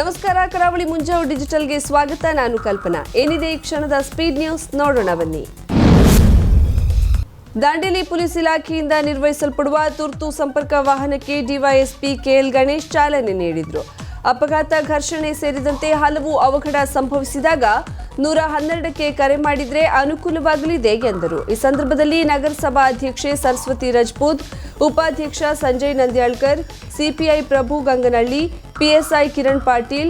ನಮಸ್ಕಾರ, ಕರಾವಳಿ ಮುಂಜಾವು ಡಿಜಿಟಲ್ಗೆ ಸ್ವಾಗತ. ನಾನು ಕಲ್ಪನಾ. ಏನಿದೆ ಈ ಕ್ಷಣದ ಸ್ಪೀಡ್ ನ್ಯೂಸ್? ನೋಡೋಣ ಬನ್ನಿ. ದಾಂಡೇಲಿ ಪೊಲೀಸ್ ಇಲಾಖೆಯಿಂದ ನಿರ್ವಹಿಸಲ್ಪಡುವ ತುರ್ತು ಸಂಪರ್ಕ ವಾಹನಕ್ಕೆ ಡಿವೈಎಸ್ಪಿ ಕೆಎಲ್ ಗಣೇಶ್ ಚಾಲನೆ ನೀಡಿದರು. ಅಪಘಾತ ಘರ್ಷಣೆ ಸೇರಿದಂತೆ ಹಲವು ಅವಘಡ ಸಂಭವಿಸಿದಾಗ ನೂರ ಹನ್ನೆರಡಕ್ಕೆ ಕರೆ ಮಾಡಿದರೆ ಅನುಕೂಲವಾಗಲಿದೆ ಎಂದರು. ಈ ಸಂದರ್ಭದಲ್ಲಿ ನಗರಸಭಾ ಅಧ್ಯಕ್ಷೆ ಸರಸ್ವತಿ ರಜಪೂತ್, ಉಪಾಧ್ಯಕ್ಷ Sanjay Nandyalkar, CPI Prabhu Ganganahalli PSI Kiran Patil,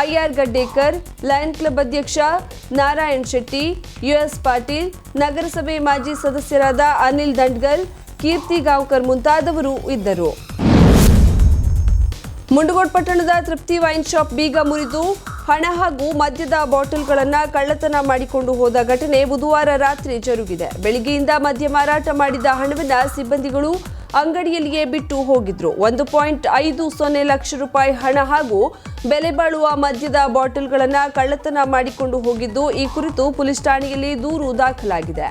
IR Gaddekar, lion club ಅಧ್ಯಕ್ಷ ನಾರಾಯಣ್ ಶೆಟ್ಟಿ, ಯುಎಸ್ ಪಾಟೀಲ್, ನಗರಸಭೆ ಮಾಜಿ ಸದಸ್ಯರಾದ ಅನಿಲ್ ದಂಡ್ಗಲ್, ಕೀರ್ತಿ ಗಾಂವ್ಕರ್ ಮುಂತಾದವರು ಇದ್ದರು. ಮುಂಡಗೋಡ್ ಪಟ್ಟಣದ ತೃಪ್ತಿ ವೈನ್ ಶಾಪ್ ಬೀಗ ಮುರಿದು ಹಣ ಹಾಗೂ ಮದ್ಯದ ಬಾಟಲ್ಗಳನ್ನು ಕಳ್ಳತನ ಮಾಡಿಕೊಂಡು ಹೋದ ಘಟನೆ ಬುಧವಾರ ರಾತ್ರಿ ಜರುಗಿದೆ. ಬೆಳಿಗ್ಗೆಯಿಂದ ಮದ್ಯ ಮಾರಾಟ ಮಾಡಿದ ಹಣವನ್ನ ಸಿಬ್ಬಂದಿಗಳು ಅಂಗಡಿಯಲ್ಲಿಯೇ ಬಿಟ್ಟು ಹೋಗಿದ್ರು. ಒಂದು ಪಾಯಿಂಟ್ ಐದು ಸೊನ್ನೆ ಲಕ್ಷ ರೂಪಾಯಿ ಹಣ ಹಾಗೂ ಬೆಲೆ ಬಾಳುವ ಮದ್ಯದ ಬಾಟಲ್ಗಳನ್ನು ಕಳ್ಳತನ ಮಾಡಿಕೊಂಡು ಹೋಗಿದ್ದು. ಈ ಕುರಿತು ಪೊಲೀಸ್ ಠಾಣೆಯಲ್ಲಿ ದೂರು ದಾಖಲಾಗಿದೆ.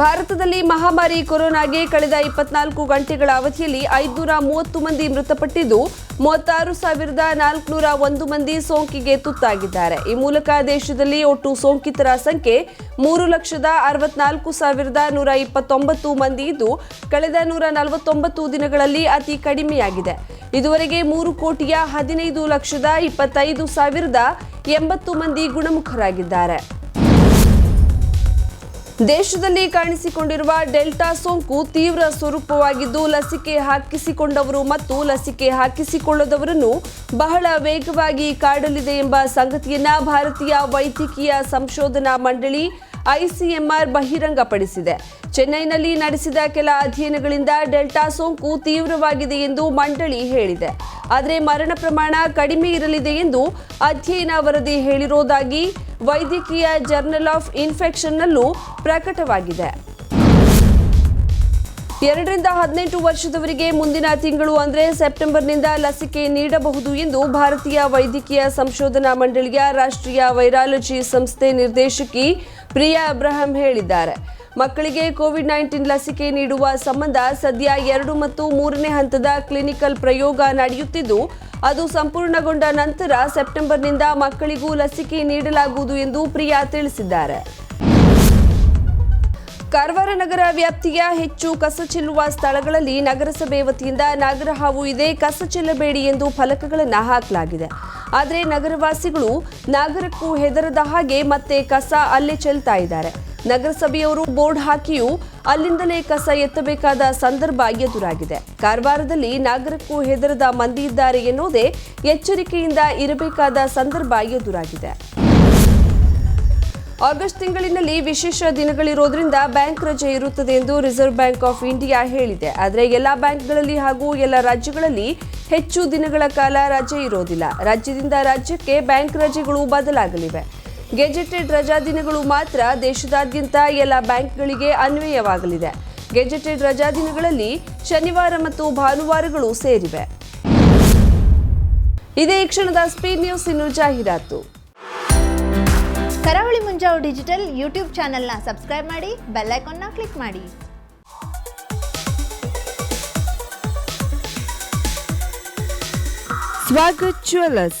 ಭಾರತದಲ್ಲಿ ಮಹಾಮಾರಿ ಕೊರೋನಾಗೆ ಕಳೆದ ಇಪ್ಪತ್ನಾಲ್ಕು ಗಂಟೆಗಳ ಅವಧಿಯಲ್ಲಿ ಐದುನೂರ ಮೂವತ್ತು ಮಂದಿ ಮೃತಪಟ್ಟಿದ್ದು, ಮೂವತ್ತಾರು ಸಾವಿರದ ನಾಲ್ಕುನೂರ ಒಂದು ಮಂದಿ ಸೋಂಕಿಗೆ ತುತ್ತಾಗಿದ್ದಾರೆ. ಈ ಮೂಲಕ ದೇಶದಲ್ಲಿ ಒಟ್ಟು ಸೋಂಕಿತರ ಸಂಖ್ಯೆ ಮೂರು ಲಕ್ಷದ ಅರವತ್ನಾಲ್ಕು ಸಾವಿರದ ನೂರ ಇಪ್ಪತ್ತೊಂಬತ್ತು ಮಂದಿ ಇದ್ದು, ಕಳೆದ ನೂರ ನಲವತ್ತೊಂಬತ್ತು ದಿನಗಳಲ್ಲಿ ಅತಿ ಕಡಿಮೆಯಾಗಿದೆ. ಇದುವರೆಗೆ ಮೂರು ಕೋಟಿಯ ಹದಿನೈದು ಲಕ್ಷದ ಇಪ್ಪತ್ತೈದು ಸಾವಿರದ ಎಂಬತ್ತು ಮಂದಿ ಗುಣಮುಖರಾಗಿದ್ದಾರೆ. ದೇಶದಲ್ಲಿ ಕಾಣಿಸಿಕೊಂಡಿರುವ ಡೆಲ್ಟಾ ಸೋಂಕು ತೀವ್ರ ಸ್ವರೂಪವಾಗಿದ್ದು, ಲಸಿಕೆ ಹಾಕಿಸಿಕೊಂಡವರು ಮತ್ತು ಲಸಿಕೆ ಹಾಕಿಸಿಕೊಳ್ಳದವರನ್ನು ಬಹಳ ವೇಗವಾಗಿ ಕಾಡಲಿದೆ ಎಂಬ ಸಂಗತಿಯನ್ನ ಭಾರತೀಯ ವೈದ್ಯಕೀಯ ಸಂಶೋಧನಾ ಮಂಡಳಿ ಐಸಿಎಂಆರ್ ಬಹಿರಂಗಪಡಿಸಿದೆ. ಚೆನ್ನೈನಲ್ಲಿ ನಡೆಸಿದ ಕೆಲ ಅಧ್ಯಯನಗಳಿಂದ ಡೆಲ್ಟಾ ಸೋಂಕು ತೀವ್ರವಾಗಿದೆ ಎಂದು ಮಂಡಳಿ ಹೇಳಿದೆ. ಆದರೆ ಮರಣ ಪ್ರಮಾಣ ಕಡಿಮೆ ಇರಲಿದೆ ಎಂದು ಅಧ್ಯಯನ ವರದಿ ಹೇಳಿರುವುದಾಗಿ ವೈದ್ಯಕೀಯ ಜರ್ನಲ್ ಆಫ್ ಇನ್ಫೆಕ್ಷನ್ನಲ್ಲೂ ಪ್ರಕಟವಾಗಿದೆ. ಎರಡರಿಂದ ಹದಿನೆಂಟು ವರ್ಷದವರಿಗೆ ಮುಂದಿನ ತಿಂಗಳು ಅಂದರೆ ಸೆಪ್ಟೆಂಬರ್ನಿಂದ ಲಸಿಕೆ ನೀಡಬಹುದು ಎಂದು ಭಾರತೀಯ ವೈದ್ಯಕೀಯ ಸಂಶೋಧನಾ ಮಂಡಳಿಯ ರಾಷ್ಟ್ರೀಯ ವೈರಾಲಜಿ ಸಂಸ್ಥೆ ನಿರ್ದೇಶಕಿ ಪ್ರಿಯಾ ಅಬ್ರಹಂ ಹೇಳಿದ್ದಾರೆ. ಮಕ್ಕಳಿಗೆ ಕೋವಿಡ್ ನೈನ್ಟೀನ್ ಲಸಿಕೆ ನೀಡುವ ಸಂಬಂಧ ಸದ್ಯ ಎರಡು ಮತ್ತು ಮೂರನೇ ಹಂತದ ಕ್ಲಿನಿಕಲ್ ಪ್ರಯೋಗ ನಡೆಯುತ್ತಿದ್ದು ಅದು ಸಂಪೂರ್ಣಗೊಂಡ ನಂತರ ಸೆಪ್ಟೆಂಬರ್ನಿಂದ ಮಕ್ಕಳಿಗೂ ಲಸಿಕೆ ನೀಡಲಾಗುವುದು ಎಂದು ಪ್ರಿಯಾ ತಿಳಿಸಿದ್ದಾರೆ. ಕಾರವಾರ ನಗರ ವ್ಯಾಪ್ತಿಯ ಹೆಚ್ಚು ಕಸ ಚೆಲ್ಲುವ ಸ್ಥಳಗಳಲ್ಲಿ ನಗರಸಭೆ ವತಿಯಿಂದ ನಾಗರಹಾವು ಇದೆ. ಕಸ ಚೆಲ್ಲಬೇಡಿ ಎಂದು ಫಲಕಗಳನ್ನು ಹಾಕಲಾಗಿದೆ. ಆದರೆ ನಗರವಾಸಿಗಳು ನಾಗರಕ್ಕೂ ಹೆದರದ ಹಾಗೆ ಮತ್ತೆ ಕಸ ಅಲ್ಲೇ ಚೆಲ್ತಾ ಇದ್ದಾರೆ. ನಗರಸಭೆಯವರು ಬೋರ್ಡ್ ಹಾಕಿಯೂ ಅಲ್ಲಿಂದಲೇ ಕಸ ಎತ್ತಬೇಕಾದ ಸಂದರ್ಭ ಎದುರಾಗಿದೆ. ಕಾರವಾರದಲ್ಲಿ ನಾಗರಕ್ಕೂ ಹೆದರದ ಮಂದಿ ಇದ್ದಾರೆ ಎನ್ನುವುದೇ ಎಚ್ಚರಿಕೆಯಿಂದ ಇರಬೇಕಾದ ಸಂದರ್ಭ ಎದುರಾಗಿದೆ. ಆಗಸ್ಟ್ ತಿಂಗಳಿನಲ್ಲಿ ವಿಶೇಷ ದಿನಗಳಿರೋದ್ರಿಂದ ಬ್ಯಾಂಕ್ ರಜೆ ಇರುತ್ತದೆ ಎಂದು ರಿಸರ್ವ್ ಬ್ಯಾಂಕ್ ಆಫ್ ಇಂಡಿಯಾ ಹೇಳಿದೆ. ಆದರೆ ಎಲ್ಲ ಬ್ಯಾಂಕ್ಗಳಲ್ಲಿ ಹಾಗೂ ಎಲ್ಲ ರಾಜ್ಯಗಳಲ್ಲಿ ಹೆಚ್ಚು ದಿನಗಳ ಕಾಲ ರಜೆ ಇರೋದಿಲ್ಲ. ರಾಜ್ಯದಿಂದ ರಾಜ್ಯಕ್ಕೆ ಬ್ಯಾಂಕ್ ರಜೆಗಳು ಬದಲಾಗಲಿವೆ. ಗೆಜೆಟೆಡ್ ರಜಾ ದಿನಗಳು ಮಾತ್ರ ದೇಶದಾದ್ಯಂತ ಎಲ್ಲ ಬ್ಯಾಂಕ್ಗಳಿಗೆ ಅನ್ವಯವಾಗಲಿದೆ. ಗೆಜೆಟೆಡ್ ರಜಾ ದಿನಗಳಲ್ಲಿ ಶನಿವಾರ ಮತ್ತು ಭಾನುವಾರಗಳು ಸೇರಿವೆ. ಇದೇ ಈ ಕ್ಷಣದ ಸ್ಪೀಡ್ ನ್ಯೂಸ್ ಇನ್ನು ಜಾಹೀರಾತು. ಕರಾವಳಿ ಮುಂಜಾವು ಡಿಜಿಟಲ್ ಯೂಟ್ಯೂಬ್ ಚಾನೆಲ್ನ ಸಬ್ಸ್ಕ್ರೈಬ್ ಮಾಡಿ ಬೆಲ್ಲೈಕಾನ್ನ ಕ್ಲಿಕ್ ಮಾಡಿ. ಸ್ವಾಗತ್ ಜ್ಯುವೆಲ್ಲರ್ಸ್